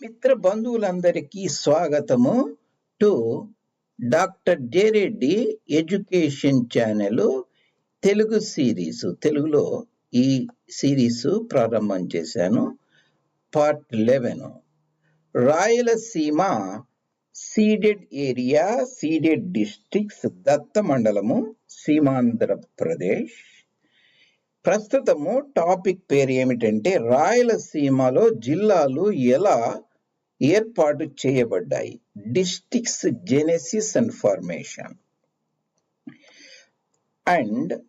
మిత్ర బంధువులందరికీ స్వాగతము to doctor J Reddy education channel Telugu series. తెలుగులో ఈ సిరీస్ ప్రారంభం చేశాను. Part eleven. Rayalaseema ceded area ceded districts దత్త మండలము సీమాంధ్రప్రదేశ్ ప్రస్తుతము టాపిక్ పేరు ఏమిటంటే రాయలసీమలో జిల్లాలు ఎలా ఏర్పాటు చేయబడ్డాయి. Districts genesis and formation. And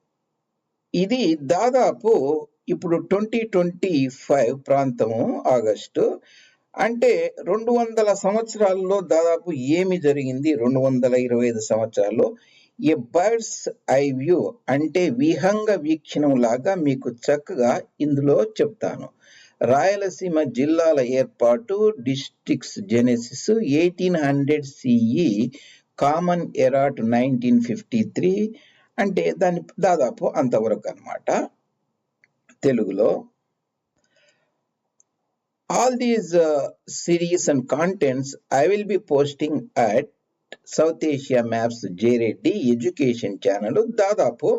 ఇది దాదాపు ఇప్పుడు ట్వంటీ ట్వంటీ ఫైవ్ ప్రాంతము ఆగస్టు. అంటే రెండు వందల సంవత్సరాల్లో దాదాపు ఏమి జరిగింది? రెండు వందల ఇరవై ఐదు సంవత్సరాల్లో. ఏ బర్డ్స్ ఐ వ్యూ అంటే విహంగ వీక్షణం లాగా మీకు చక్కగా ఇందులో చెప్తాను. రాయలసీమ జిల్లాల ఏర్పాటు districts genesis eighteen hundred CE common era nineteen fifty three అంటే దాని దాదాపు అంతవరకు అన్నమాట. తెలుగులో all these series and contents I will be posting at South Asia maps J Reddy education channel దాదాపు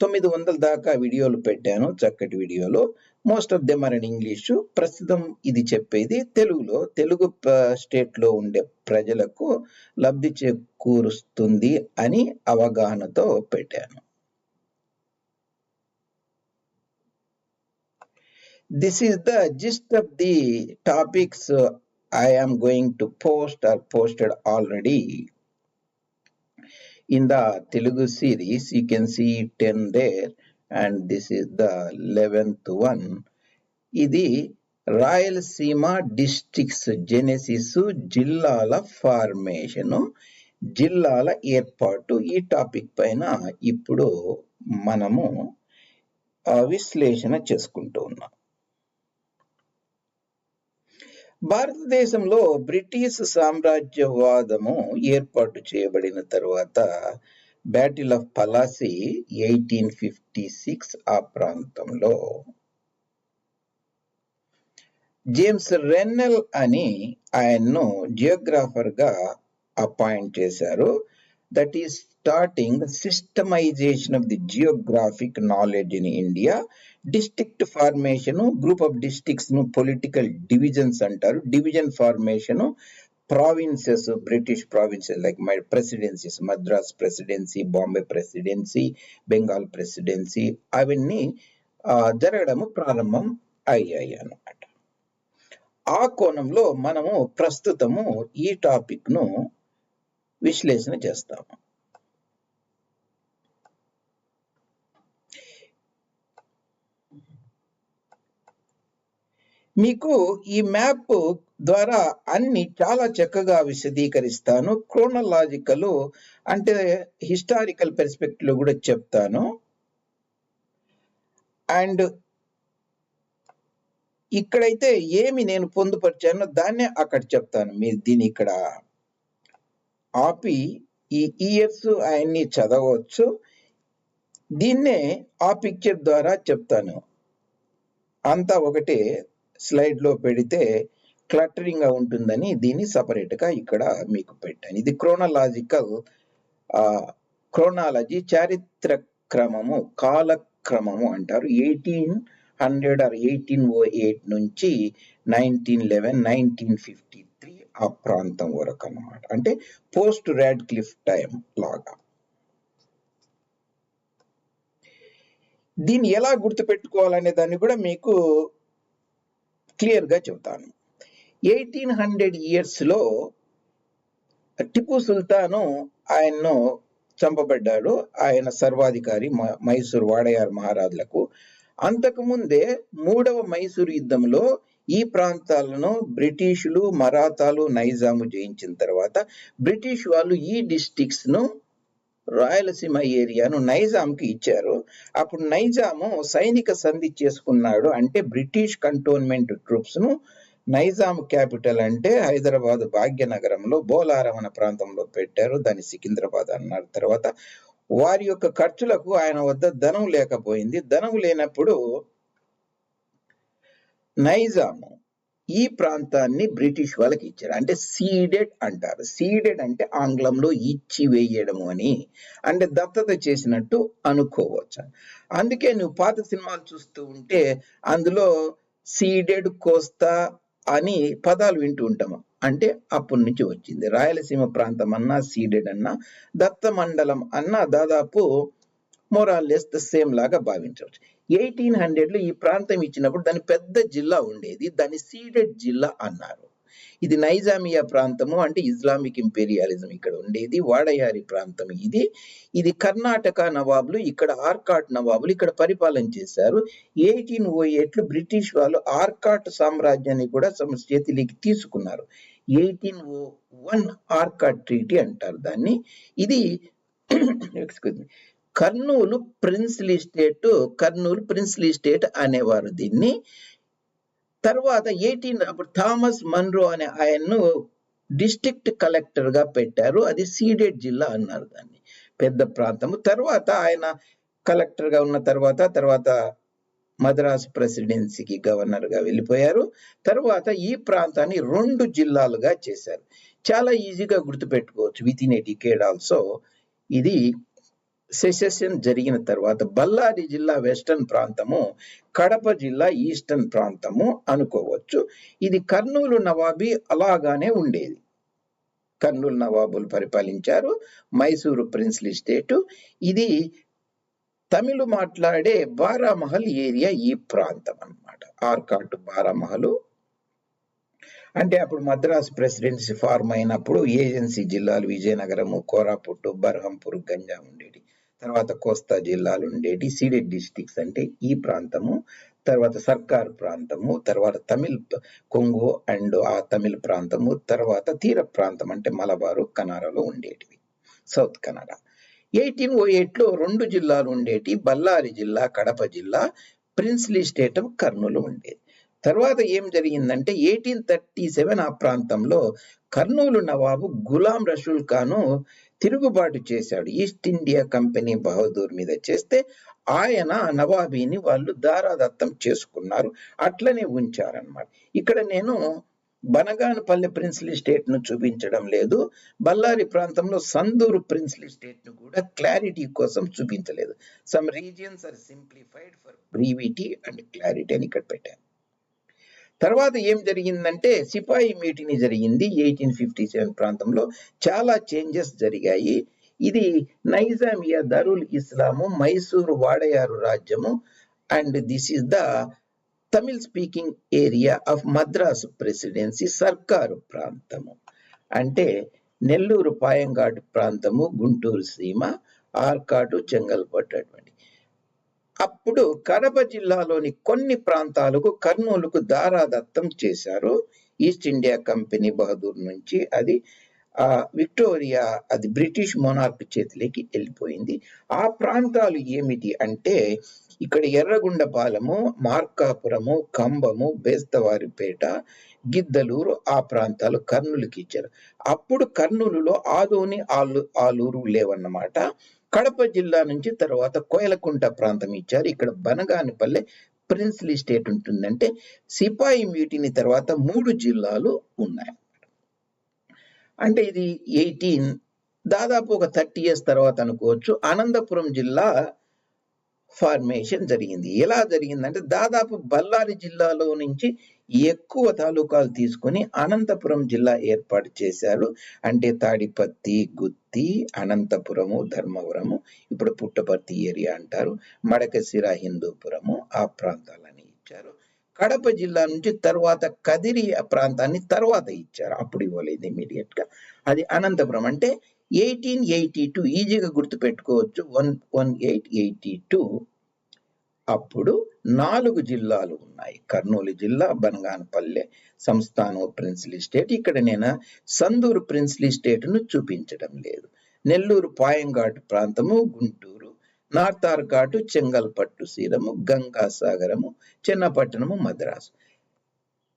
తొమ్మిది వందల దాకా వీడియోలు పెట్టాను చక్కటి వీడియోలు. Most of them are in English ప్రస్తుతం ఇది చెప్పేది తెలుగులో. తెలుగు స్టేట్లో ఉండే ప్రజలకు లబ్ధి చేకూరుస్తుంది అని అవగాహనతో పెట్టాను. This is the gist of the topics I am going to post or posted already in the Telugu series. You can see 10 there, and this is the 11th one. ఇది రాయలసీమ డిస్ట్రిక్ట్స్ జెనెసిస్ జిల్లాల formation జిల్లాల ఏర్పాటు ఈ topic పైన ఇప్పుడు మనము విశ్లేషణ చేసుకుంటూ ఉన్నాం భారతదేశంలో బ్రిటిష్ సామ్రాజ్యవాదము ఏర్పాటు చేయబడిన తర్వాత battle of Plassey eighteen fifty six ఆ ప్రాంతంలో జేమ్స్ రెన్నెల్ అని ఆయన్ను జియోగ్రాఫర్గా అపాయింట్ చేశారు. That is starting systemization of the geographic knowledge in India district formation group of డిస్టిక్స్ను political divisions అంటారు. Division formation provinces British provinces like my presidencies Madras presidency Bombay presidency Bengal presidency అవన్నీ జరగడము ప్రారంభం అయ్యాయి అన్నమాట. ఆ కోణంలో మనము ప్రస్తుతము ఈ టాపిక్ను విశ్లేషణ చేస్తాము. మీకు ఈ మ్యాప్ ద్వారా అన్ని చాలా చక్కగా విశదీకరిస్తాను. క్రోనలాజికల్ అంటే హిస్టారికల్ పెర్స్పెక్టివ్లో కూడా చెప్తాను. అండ్ ఇక్కడైతే ఏమి నేను పొందుపరిచానో దాన్నే అక్కడ చెప్తాను. మీరు దీన్ని ఇక్కడ ఆపి ఈ ఇయర్స్ ఆయన్ని చదవచ్చు. దీన్నే ఆ పిక్చర్ ద్వారా చెప్తాను. అంతా ఒకటే స్లైడ్లో పెడితే క్లటరింగ్గా ఉంటుందని దీన్ని సపరేట్గా ఇక్కడ మీకు పెట్టాను. ఇది క్రోనలాజికల్ క్రోనాలజీ చారిత్ర క్రమము కాలక్రమము అంటారు. Eighteen hundred or eighteen O eight నుంచి nineteen eleven nineteen fifty three ఆ ప్రాంతం వరకు అన్నమాట. అంటే పోస్ట్ రాడ్ క్లిఫ్ టైం లాగా. దీన్ని ఎలా గుర్తుపెట్టుకోవాలనే దాన్ని కూడా మీకు క్లియర్గా చెబుతాను. ఎయిటీన్ హండ్రెడ్ ఇయర్స్లో టిపు సుల్తాను ఆయన్ను చంపబడ్డాడు. ఆయన సర్వాధికారి మ- మైసూర్ వాడయార్ మహారాజులకు. అంతకుముందే మూడవ మైసూరు యుద్ధంలో ఈ ప్రాంతాలను బ్రిటిషులు మరాతాలు నైజాము జయించిన తర్వాత బ్రిటిష్ వాళ్ళు ఈ డిస్టిక్స్ను రాయలసీమ ఏరియాను నైజాంకి ఇచ్చారు. అప్పుడు నైజాము సైనిక సంధి చేసుకున్నాడు అంటే బ్రిటిష్ కంటోన్మెంట్ ట్రూప్స్ను నైజాం క్యాపిటల్ అంటే హైదరాబాద్ భాగ్యనగరంలో బోలారం అనే ప్రాంతంలో పెట్టారు. దాన్ని సికింద్రాబాద్ అన్నారు తర్వాత. వారి యొక్క ఖర్చులకు ఆయన వద్ద ధనం లేకపోయింది. ధనం లేనప్పుడు నైజాము ఈ ప్రాంతాన్ని బ్రిటిష్ వాళ్ళకి ఇచ్చారు. అంటే సీడెడ్ అంటారు. సీడెడ్ అంటే ఆంగ్లంలో ఇచ్చి వేయడము అని. అంటే దత్తత చేసినట్టు అనుకోవచ్చు. అందుకే నువ్వు పాత సినిమాలు చూస్తూ ఉంటే అందులో సీడెడ్ కోస్తా అని పదాలు వింటూ ఉంటాము అంటే అప్పటి నుంచి వచ్చింది. రాయలసీమ ప్రాంతం అన్నా సీడెడ్ అన్నా దత్త మండలం అన్నా దాదాపు మొరాలెస్ ద సేమ్ లాగా భావించవచ్చు. ఎయిటీన్ హండ్రెడ్లో ఈ ప్రాంతం ఇచ్చినప్పుడు దాని పెద్ద జిల్లా ఉండేది. దాని సీడెడ్ జిల్లా అన్నారు. ఇది నైజామియా ప్రాంతము అంటే ఇస్లామిక్ ఇంపీరియాలిజం ఇక్కడ ఉండేది. వాడయారి ప్రాంతం ఇది. ఇది కర్ణాటక నవాబులు ఇక్కడ ఆర్కాట్ నవాబులు ఇక్కడ పరిపాలన చేశారు. ఎయిటీన్ ఓ ఎయిట్లు బ్రిటిష్ వాళ్ళు ఆర్కాట్ సామ్రాజ్యాన్ని కూడా తమ చేతిలోకి తీసుకున్నారు. Eighteen O one Arcot treaty అంటారు దాన్ని. ఇది excuse me Kurnool princely state Kurnool princely state అనేవారు దీన్ని. తర్వాత ఎయిటీన్ అప్పుడు థామస్ మన్రో అనే ఆయన్ను డిస్ట్రిక్ట్ కలెక్టర్గా పెట్టారు. అది సీడెడ్ జిల్లా అన్నారు దాన్ని. పెద్ద ప్రాంతము. తర్వాత ఆయన కలెక్టర్గా ఉన్న తర్వాత తర్వాత మద్రాసు ప్రెసిడెన్సీకి గవర్నర్గా వెళ్ళిపోయారు. తర్వాత ఈ ప్రాంతాన్ని రెండు జిల్లాలుగా చేశారు. చాలా ఈజీగా గుర్తుపెట్టుకోవచ్చు. With in a decade also ఇది సెసెషన్ జరిగిన తర్వాత బళ్ళారి జిల్లా వెస్టర్న్ ప్రాంతము కడప జిల్లా ఈస్టర్న్ ప్రాంతము అనుకోవచ్చు. ఇది కర్నూలు నవాబీ అలాగానే ఉండేది. కర్నూలు నవాబులు పరిపాలించారు మైసూరు ప్రిన్స్లీ స్టేటు. ఇది తమిళ మాట్లాడే బారామహల్ ఏరియా ఈ ప్రాంతం అన్నమాట. ఆర్కాట్ బారామహల్. అంటే అప్పుడు మద్రాసు ప్రెసిడెన్సీ ఫార్మ్ అయినప్పుడు ఏజెన్సీ జిల్లాలు విజయనగరము కోరాపుట్టు బర్హంపూర్ గంజా ఉండేది తర్వాత కోస్తా జిల్లాలు ఉండేటి సీడెడ్ డిస్ట్రిక్ట్స్ అంటే ఈ ప్రాంతము తర్వాత సర్కార్ ప్రాంతము తర్వాత తమిళ్ కొంగు అండ్ ఆ తమిళ ప్రాంతము తర్వాత తీర ప్రాంతం అంటే మలబారు కనారాలో ఉండేటివి సౌత్ కన్నడ. ఎయిటీన్ ఓ లో రెండు జిల్లాలు ఉండేటి బళ్ళారి జిల్లా కడప జిల్లా ప్రిన్స్లీ స్టేట్ ఆఫ్ కర్నూలు ఉండేది. తర్వాత ఏం జరిగిందంటే ఎయిటీన్ థర్టీ సెవెన్ ఆ ప్రాంతంలో కర్నూలు నవాబు గులాం రషుల్ ఖాను తిరుగుబాటు చేశాడు. ఈస్ట్ ఇండియా కంపెనీ బహదూర్ మీద చేస్తే ఆయన నవాబీని వాళ్ళు దారాదత్తం చేసుకున్నారు. అట్లనే ఉంచారన్నమాట. ఇక్కడ నేను బనగానపల్లె ప్రిన్స్లీ స్టేట్ను చూపించడం లేదు. బళ్ళారి ప్రాంతంలో సందూరు ప్రిన్స్లీ స్టేట్ను కూడా క్లారిటీ కోసం చూపించలేదు. Some regions are simplified for brevity and clarity అని ఇక్కడ పెట్టాను తర్వాత ఏం జరిగిందంటే సిపాయి మీటింగ్ జరిగింది ఎయిటీన్ ఫిఫ్టీ సెవెన్ ప్రాంతంలో. చాలా చేంజెస్ జరిగాయి. ఇది నైజామియా దరుల్ ఇస్లాము మైసూరు వాడయారు రాజ్యము and this is the Tamil speaking area of Madras presidency సర్కారు ప్రాంతము. అంటే నెల్లూరు పాయంగాటు ప్రాంతము గుంటూరు సీమ ఆర్కాటు చెంగల్పట్టు అటువంటి అప్పుడు కడప జిల్లాలోని కొన్ని ప్రాంతాలకు కర్నూలుకు దారాదత్తం చేశారు. ఈస్ట్ ఇండియా కంపెనీ బహదూర్ నుంచి అది ఆ విక్టోరియా అది బ్రిటిష్ మొనార్క్ చేతిలోకి వెళ్ళిపోయింది. ఆ ప్రాంతాలు ఏమిటి అంటే ఇక్కడ ఎర్రగుండపాలెము మార్కాపురము కంబము బేస్తవారిపేట గిద్దలూరు ఆ ప్రాంతాలు కర్నూలుకి ఇచ్చారు. అప్పుడు కర్నూలులో ఆదోని ఆలు ఆలూరు లేవన్నమాట. కడప జిల్లా నుంచి తర్వాత కోయలకుంట ప్రాంతం ఇచ్చారు. ఇక్కడ బనగానిపల్లె ప్రిన్స్లీ స్టేట్ ఉంటుందంటే సిపాయి మీటిని తర్వాత మూడు జిల్లాలు ఉన్నాయి. అంటే ఇది ఎయిటీన్ దాదాపు ఒక థర్టీ ఇయర్స్ తర్వాత అనుకోవచ్చు. అనంతపురం జిల్లా ఫార్మేషన్ జరిగింది. ఎలా జరిగిందంటే దాదాపు బళ్ళారి జిల్లాలో నుంచి ఎక్కువ తాలూకాలు తీసుకొని అనంతపురం జిల్లా ఏర్పాటు చేశారు. అంటే తాడిపత్తి గుత్తి అనంతపురము ధర్మవరము ఇప్పుడు పుట్టపర్తి ఏరియా అంటారు. మడకశిర హిందూపురము ఆ ప్రాంతాలని ఇచ్చారు. కడప జిల్లా నుంచి తర్వాత కదిరి ఆ ప్రాంతాన్ని తర్వాత ఇచ్చారు. అప్పుడు ఇవ్వలేదు ఇమీడియట్గా. అది అనంతపురం అంటే ఎయిటీన్ ఎయిటీ టూ ఈజీగా గుర్తుపెట్టుకోవచ్చు. One one eight eighty two అప్పుడు నాలుగు జిల్లాలు ఉన్నాయి. కర్నూలు జిల్లా బనగానపల్లె సంస్థానం ప్రిన్సిలీ స్టేట్. ఇక్కడ నేను సందూరు ప్రిన్సిలీ స్టేట్ను చూపించడం లేదు. నెల్లూరు పాయంఘాటు ప్రాంతము గుంటూరు నార్తార్ ఘాటు చెంగల్పట్టు సీరము గంగాసాగరము చిన్నపట్టణము Madras.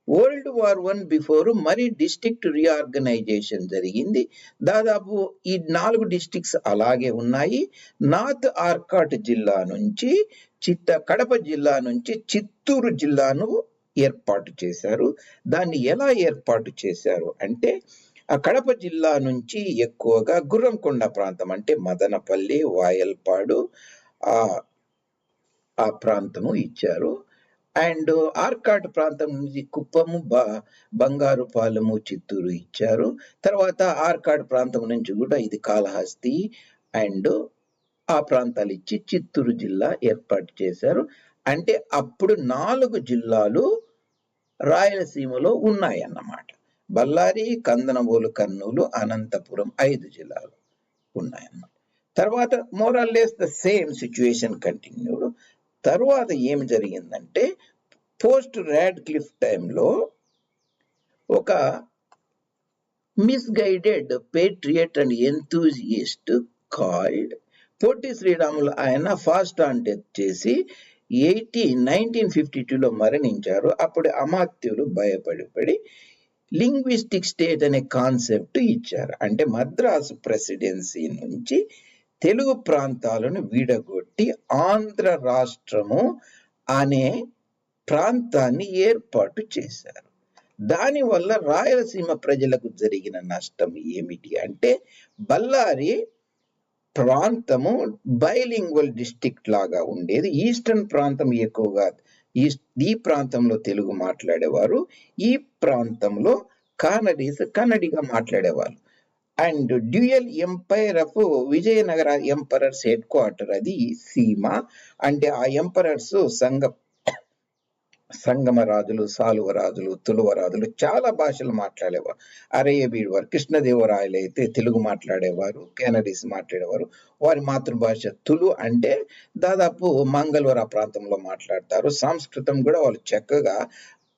World war one before మరి డిస్టిక్ట్ రీఆర్గనైజేషన్ జరిగింది. దాదాపు ఈ నాలుగు డిస్టిక్స్ అలాగే ఉన్నాయి. నార్త్ ఆర్కాట్ జిల్లా నుంచి చిత్త కడప జిల్లా నుంచి చిత్తూరు జిల్లాను ఏర్పాటు చేశారు. దాన్ని ఎలా ఏర్పాటు చేశారు అంటే ఆ కడప జిల్లా నుంచి ఎక్కువగా గుర్రంకొండ ప్రాంతం అంటే మదనపల్లి వాయల్పాడు ఆ ఆ ప్రాంతము ఇచ్చారు. అండ్ ఆర్కాడ్ ప్రాంతం నుంచి కుప్పము బ బంగారుపాలెము చిత్తూరు ఇచ్చారు. తర్వాత ఆర్కాడ్ ప్రాంతం నుంచి కూడా ఇది కాళహస్తి అండ్ ఆ ప్రాంతాలు ఇచ్చి చిత్తూరు జిల్లా ఏర్పాటు చేశారు. అంటే అప్పుడు నాలుగు జిల్లాలు రాయలసీమలో ఉన్నాయన్నమాట. బళ్ళారి కందనబోలు కర్నూలు అనంతపురం ఐదు జిల్లాలు ఉన్నాయన్నమాట. తర్వాత more or less the same situation continued. తర్వాత ఏమి జరిగిందంటే పోస్ట్ ర్యాడ్ క్లిఫ్ టైంలో ఒక misguided patriot and enthusiast called Potti Sriramulu ఆయన ఫాస్ట్ ఆన్ డెత్ చేసి ఎయిటీ నైన్టీన్ ఫిఫ్టీ టూలో మరణించారు. అప్పుడు అమాత్యులు భయపడిపడి లింగ్విస్టిక్ స్టేట్ అనే కాన్సెప్ట్ ఇచ్చారు. అంటే మద్రాసు ప్రెసిడెన్సీ నుంచి తెలుగు ప్రాంతాలను వీడగొట్టి ఆంధ్ర రాష్ట్రము అనే ప్రాంతాన్ని ఏర్పాటు చేశారు. దానివల్ల రాయలసీమ ప్రజలకు జరిగిన నష్టం ఏమిటి అంటే బళ్ళారి ప్రాంతము బైలింగ్వల్ డిస్ట్రిక్ట్ లాగా ఉండేది. ఈస్టర్న్ ప్రాంతం ఎక్కువగా ఈస్ట్ ఈ ప్రాంతంలో తెలుగు మాట్లాడేవారు. ఈ ప్రాంతంలో కానడీస్ కన్నడిగా మాట్లాడేవారు. And dual empire of Vijayanagara emperors head quarter అది సీమ. అంటే ఆ ఎంపరర్స్ సంఘ సంగమ రాజులు సాలువ రాజులు తులువ రాజులు చాలా భాషలు మాట్లాడేవారు. అరయ్యబీడు వారు కృష్ణదేవరాయలు అయితే తెలుగు మాట్లాడేవారు కెనడీస్ మాట్లాడేవారు. వారి మాతృభాష తులు అంటే దాదాపు మంగళవర ప్రాంతంలో మాట్లాడతారు. సంస్కృతం కూడా వాళ్ళు చక్కగా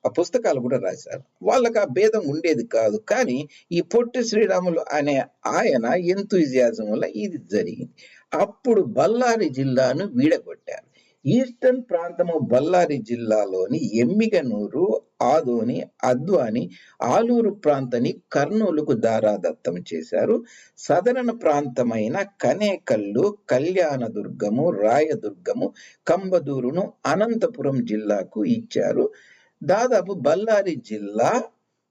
ఆ పుస్తకాలు కూడా రాశారు. వాళ్ళకి ఆ భేదం ఉండేది కాదు. కానీ ఈ పొట్టి శ్రీరాములు అనే ఆయన ఎంతూజియాజం వల్ల ఇది జరిగింది. అప్పుడు బళ్ళారి జిల్లాను వీడగొట్టారు. ఈస్టర్న్ ప్రాంతము బళ్ళారి జిల్లాలోని ఎమ్మిగనూరు ఆదోని అద్వాని ఆలూరు ప్రాంతాన్ని కర్నూలుకు దారాదత్తం చేశారు. సదరణ ప్రాంతమైన కనేకల్లు కళ్యాణదుర్గము రాయదుర్గము కంబదూరును అనంతపురం జిల్లాకు ఇచ్చారు. దాదాపు బళ్ళారి జిల్లా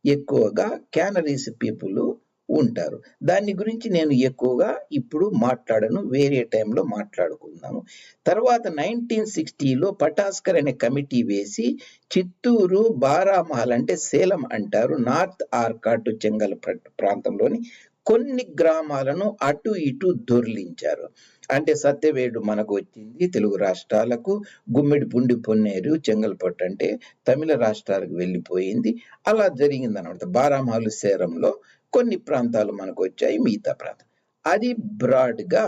ఎక్కువగా క్యానరీస్ పీపుల్ ఉంటారు. దాని గురించి నేను ఎక్కువగా ఇప్పుడు మాట్లాడను. వేరే టైంలో మాట్లాడుకుందాము. తర్వాత నైన్టీన్ సిక్స్టీలో పటాస్కర్ అనే కమిటీ వేసి చిత్తూరు బారామహల్ అంటే సేలం అంటారు. నార్త్ ఆర్కాటు చెంగల్ ప్రాంతంలోని కొన్ని గ్రామాలను అటు ఇటు దొర్లించారు. అంటే సత్యవేడు మనకు వచ్చింది తెలుగు రాష్ట్రాలకు గుమ్మిడి పుండి పొన్నేరు చెంగల్పట్టు అంటే తమిళ రాష్ట్రాలకు వెళ్ళిపోయింది. అలా జరిగింది అనమాట బారామహలు సేరంలో కొన్ని ప్రాంతాలు మనకు వచ్చాయి మిగతా ప్రాంతం. అది బ్రాడ్గా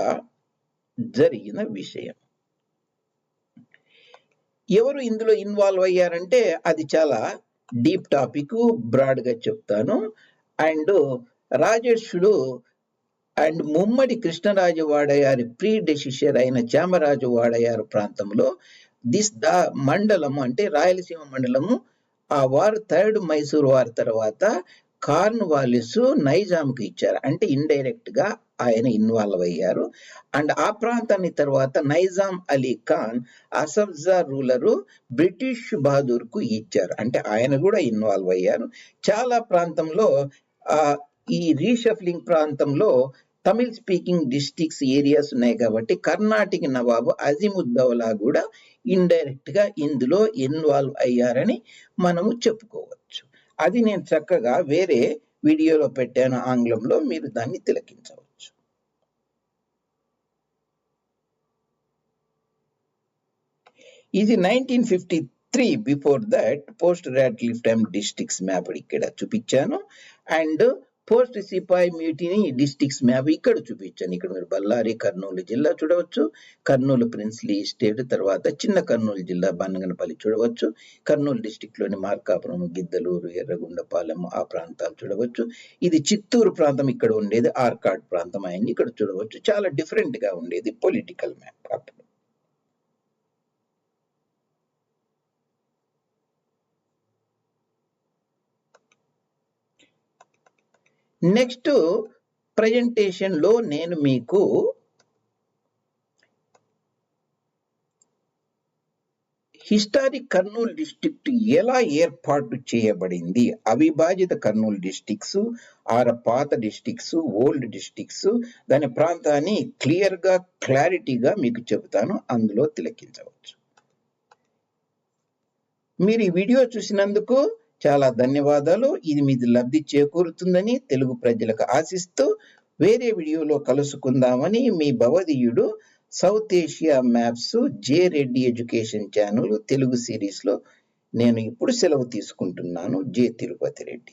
జరిగిన విషయం. ఎవరు ఇందులో ఇన్వాల్వ్ అయ్యారంటే అది చాలా డీప్ టాపిక్ బ్రాడ్గా చెప్తాను. అండ్ రాజేషుడు and Mummadi Krishnaraju వాడయారి predecessor అయిన చామరాజు వాడయారు ప్రాంతంలో దిస్ ద మండలము అంటే రాయలసీమ మండలము ఆ వారు థర్డ్ మైసూర్ వారి తర్వాత కార్న్వాలిస్ నైజాంకి ఇచ్చారు. అంటే ఇండైరెక్ట్గా ఆయన ఇన్వాల్వ్ అయ్యారు. అండ్ ఆ ప్రాంతాన్ని తర్వాత నైజాం అలీ ఖాన్ అసబ్జా రూలరు బ్రిటిష్ బహదూర్కు ఇచ్చారు. అంటే ఆయన కూడా ఇన్వాల్వ్ అయ్యారు. చాలా ప్రాంతంలో ఈ రీషఫ్లింగ్ ప్రాంతంలో తమిళ్ స్పీకింగ్ డిస్టిక్స్ ఏరియాస్ ఉన్నాయి కాబట్టి కర్ణాటక నవాబు అజిముద్దౌలా కూడా ఇండైరెక్ట్గా ఇందులో ఇన్వాల్వ్ అయ్యారని మనము చెప్పుకోవచ్చు. అది నేను చక్కగా వేరే వీడియోలో పెట్టాను ఆంగ్లంలో మీరు దాన్ని తిలకించవచ్చు. ఇది nineteen fifty three before that post Radcliffe districts map ఇక్కడ చూపించాను. And post Sipayi మీటిని districts map ఇక్కడ చూపించాను ఇక్కడ మీరు బళ్ళారి కర్నూలు జిల్లా చూడవచ్చు. కర్నూలు ప్రిన్స్లీ స్టేట్ తర్వాత చిన్న కర్నూలు జిల్లా బన్నగనపల్లి చూడవచ్చు. కర్నూలు డిస్టిక్లోని మార్కాపురం గిద్దలూరు ఎర్రగుండపాలెం ఆ ప్రాంతాలు చూడవచ్చు. ఇది చిత్తూరు ప్రాంతం ఇక్కడ ఉండేది ఆర్కాడ్ ప్రాంతం అయింది. ఇక్కడ చూడవచ్చు. చాలా డిఫరెంట్గా ఉండేది పొలిటికల్ మ్యాప్ నెక్స్ట్ ప్రజెంటేషన్లో నేను మీకు హిస్టారిక్ కర్నూలు డిస్ట్రిక్ట్ ఎలా ఏర్పాటు చేయబడింది అవిభాజిత కర్నూలు డిస్టిక్స్ ఆర పాత డిస్టిక్స్ ఓల్డ్ డిస్టిక్స్ దాని ప్రాంతాన్ని క్లియర్గా క్లారిటీగా మీకు చెబుతాను అందులో తిలకించవచ్చు. మీరు ఈ వీడియో చూసినందుకు చాలా ధన్యవాదాలు. ఇది మీది లబ్ధి చేకూరుతుందని తెలుగు ప్రజలకు ఆశిస్తూ వేరే వీడియోలో కలుసుకుందామని మీ భవదీయుడు South Asia maps J Reddy education channel Telugu సిరీస్లో నేను ఇప్పుడు సెలవు తీసుకుంటున్నాను. జే తిరుపతి రెడ్డి.